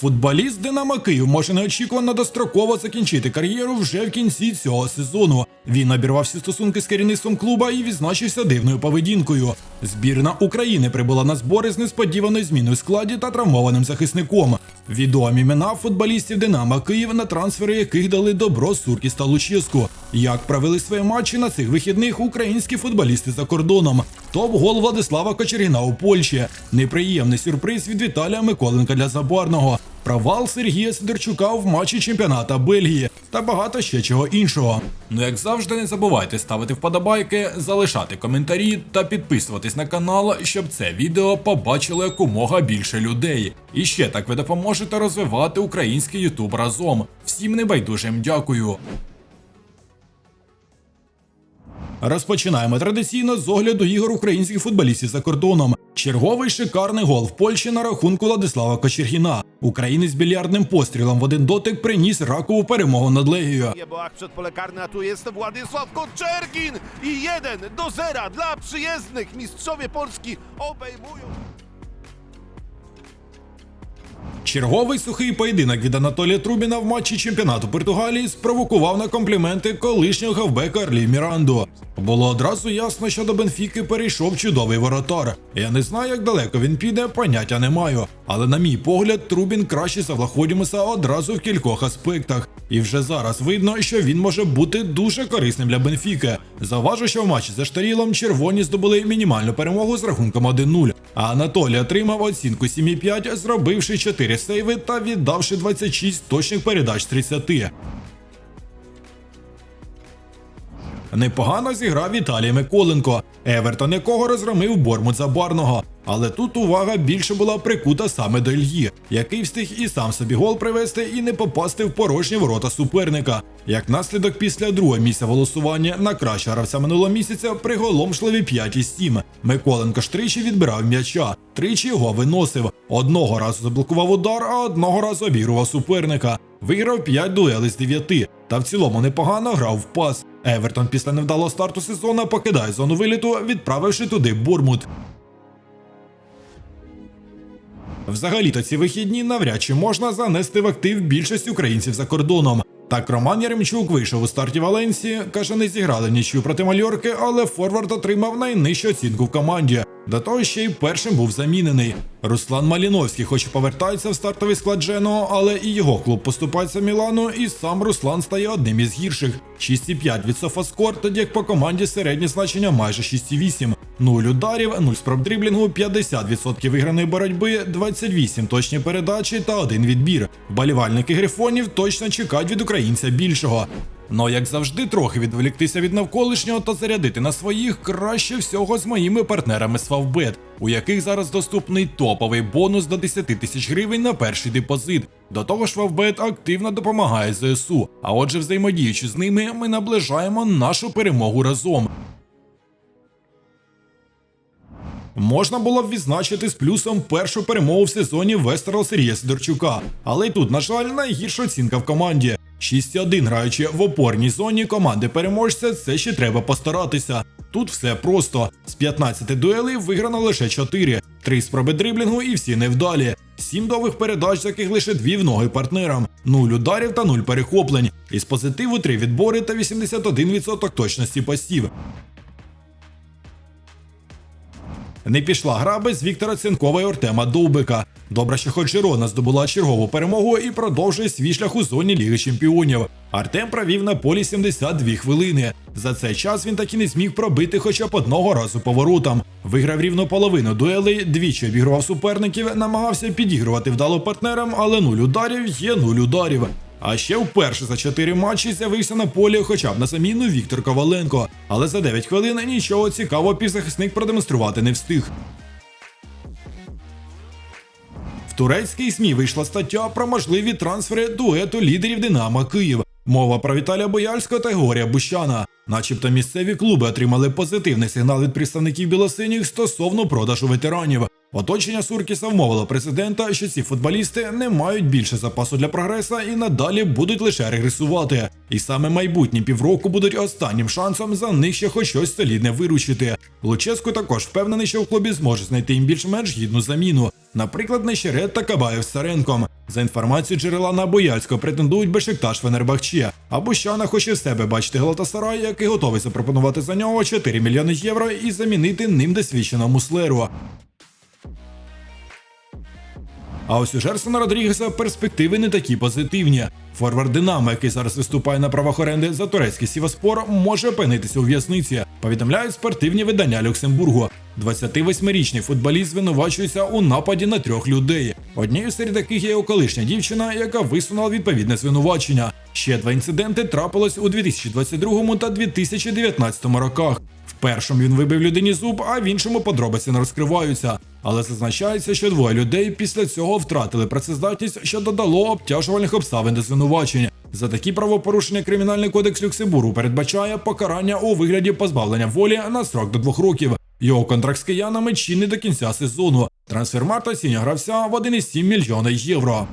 Футболіст Динамо Київ може неочікувано достроково закінчити кар'єру вже в кінці цього сезону. Він обірвав всі стосунки з керівництвом клуба і відзначився дивною поведінкою. Збірна України прибула на збори з несподіваною зміною в складі та травмованим захисником. Відомі імена футболістів Динамо Київ, на трансфери яких дали добро Суркіс та Луческу. Як провели свої матчі на цих вихідних українські футболісти за кордоном. Топ-гол Владислава Кочергіна у Польщі. Неприємний сюрприз від Віталія Миколенка для Забарного. Провал Сергія Сидорчука в матчі чемпіоната Бельгії та багато ще чого іншого. Ну як завжди, не забувайте ставити вподобайки, залишати коментарі та підписуватись на канал, щоб це відео побачило якомога більше людей. І ще так ви допоможете розвивати український Ютуб разом. Всім небайдужим дякую. Розпочинаємо традиційно з огляду ігор українських футболістів за кордоном. Черговий шикарний гол в Польщі на рахунку Владислава Кочергіна. Українець з більярдним пострілом в один дотик приніс ракову перемогу над Легією. Tu jest Władysław Koczergin i 1 do 0 dla przyjezdnych. Mistrzowie Polski obejmują. Черговий сухий поєдинок від Анатолія Трубіна в матчі чемпіонату Португалії спровокував на компліменти колишнього гавбека Арлі Міранду. Було одразу ясно, що до Бенфіки перейшов чудовий воротар. Я не знаю, як далеко він піде, поняття не маю. Але на мій погляд, Трубін краще за Влаходімуса одразу в кількох аспектах. І вже зараз видно, що він може бути дуже корисним для Бенфіки. Заважу, що в матчі за Штарілом червоні здобули мінімальну перемогу з рахунком 1-0. А Анатолій отримав оцінку 7,5, зробивши 4 сейви та віддавши 26 точних передач з 30. Непогано зіграв Віталій Миколенко, Евертон якого розгромив Бормут Забарного. Але тут увага більше була прикута саме до Ільї, який встиг і сам собі гол привести і не попасти в порожні ворота суперника. Як наслідок після другого місця голосування на кращого гравця минулого місяця приголомшливі 5 із 7. Миколенко ж тричі відбирав м'яча, тричі його виносив. Одного разу заблокував удар, а одного разу обігрував суперника. Виграв 5 дуелей з 9, та в цілому непогано грав в пас. Евертон після невдалого старту сезону покидає зону виліту, відправивши туди Бурмут. Взагалі-то ці вихідні навряд чи можна занести в актив більшість українців за кордоном. Так Роман Яремчук вийшов у старті Валенсії, каже, не зіграли нічию проти Мальорки, але Форвард отримав найнижчу оцінку в команді. До того ще й першим був замінений. Руслан Маліновський, хоч і повертається в стартовий склад Дженого, але і його клуб поступається Мілану, і сам Руслан стає одним із гірших. 6,5 від Софаскор, тоді як по команді середнє значення майже 6,8. 0 ударів, 0 спроб дріблінгу, 50% виграної боротьби, 28 точні передачі та один відбір. Вболівальники грифонів точно чекають від українця більшого. Но як завжди, трохи відволіктися від навколишнього та зарядити на своїх краще всього з моїми партнерами з Favbet, у яких зараз доступний топовий бонус до 10 тисяч гривень на перший депозит. До того ж, Favbet активно допомагає ЗСУ. А отже, взаємодіючи з ними, ми наближаємо нашу перемогу разом. Можна було б відзначити з плюсом першу перемогу в сезоні Вестерл Сергія Сидорчука. Але й тут, на жаль, найгірша оцінка в команді. 6-1 граючи в опорній зоні команди переможця, це ще треба постаратися. Тут все просто: з 15 дуелей виграно лише 4, 3 спроби дриблінгу і всі невдалі. 7 довгих передач, з яких лише 2 в ноги партнерам, 0 ударів та 0 перехоплень. Із позитиву 3 відбори та 81% точності пасів. Не пішла гра без Віктора Цинкова і Артема Довбика. Добре, що хоч Жирона здобула чергову перемогу і продовжує свій шлях у зоні Ліги Чемпіонів. Артем провів на полі 72 хвилини. За цей час він так і не зміг пробити хоча б одного разу поворотам. Виграв рівно половину дуелей, двічі обігрував суперників, намагався підігрувати вдало партнерам, але нуль ударів є нуль ударів. А ще вперше за 4 матчі з'явився на полі хоча б на заміну Віктор Коваленко. Але за 9 хвилин нічого цікавого півзахисник продемонструвати не встиг. В турецькій СМІ вийшла стаття про можливі трансфери дуету лідерів Динамо Київ. Мова про Віталія Бояльського та Георгія Бущана. Начебто місцеві клуби отримали позитивний сигнал від представників білосиніх стосовно продажу ветеранів. Оточення Суркіса вмовило президента, що ці футболісти не мають більше запасу для прогреса і надалі будуть лише регресувати. І саме майбутні півроку будуть останнім шансом за них ще хоч щось солідне виручити. Луческо також впевнений, що в клубі зможе знайти їм більш-менш гідну заміну. Наприклад, Нещерет та Кабаєв з Саренком. За інформацією джерела на Бояльського претендують Бешикташ Фенербахче. А Бущана хоче в себе бачити Галатасарай, який готовий запропонувати за нього 4 мільйони євро і замінити ним досвідченого Муслеру. А ось у Жерсона Родрігеса перспективи не такі позитивні. Форвард Динамо, який зараз виступає на правах оренди за турецький Сіваспор, може опинитися у в'язниці. Повідомляють спортивні видання Люксембургу. 28-річний футболіст звинувачується у нападі на трьох людей. Однією серед таких є його колишня дівчина, яка висунула відповідне звинувачення. Ще два інциденти трапилось у 2022 та 2019 роках. В першому він вибив людині зуб, а в іншому подробиці не розкриваються. Але зазначається, що двоє людей після цього втратили працездатність, що додало обтяжувальних обставин до звинувачень. За такі правопорушення Кримінальний кодекс Люксембургу передбачає покарання у вигляді позбавлення волі на строк до двох років. Його контракт з киянами чинний до кінця сезону. Трансфермарт оцінює гравця в 1,7 мільйона євро.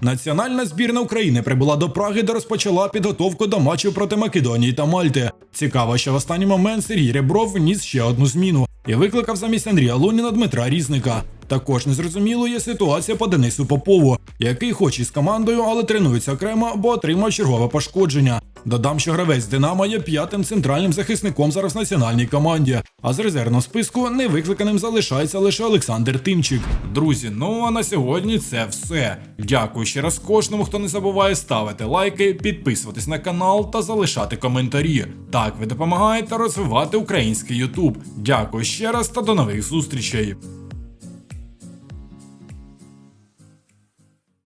Національна збірна України прибула до Праги, де розпочала підготовку до матчів проти Македонії та Мальти. Цікаво, що в останній момент Сергій Ребров вніс ще одну зміну і викликав замість Андрія Луніна Дмитра Різника. Також незрозумілою є ситуація по Денису Попову, який хоч і з командою, але тренується окремо, бо отримав чергове пошкодження. Додам, що гравець Динамо є п'ятим центральним захисником зараз в національній команді. А з резервного списку невикликаним залишається лише Олександр Тимчик. Друзі, ну а на сьогодні це все. Дякую ще раз кожному, хто не забуває ставити лайки, підписуватись на канал та залишати коментарі. Так ви допомагаєте розвивати український Ютуб. Дякую ще раз та до нових зустрічей.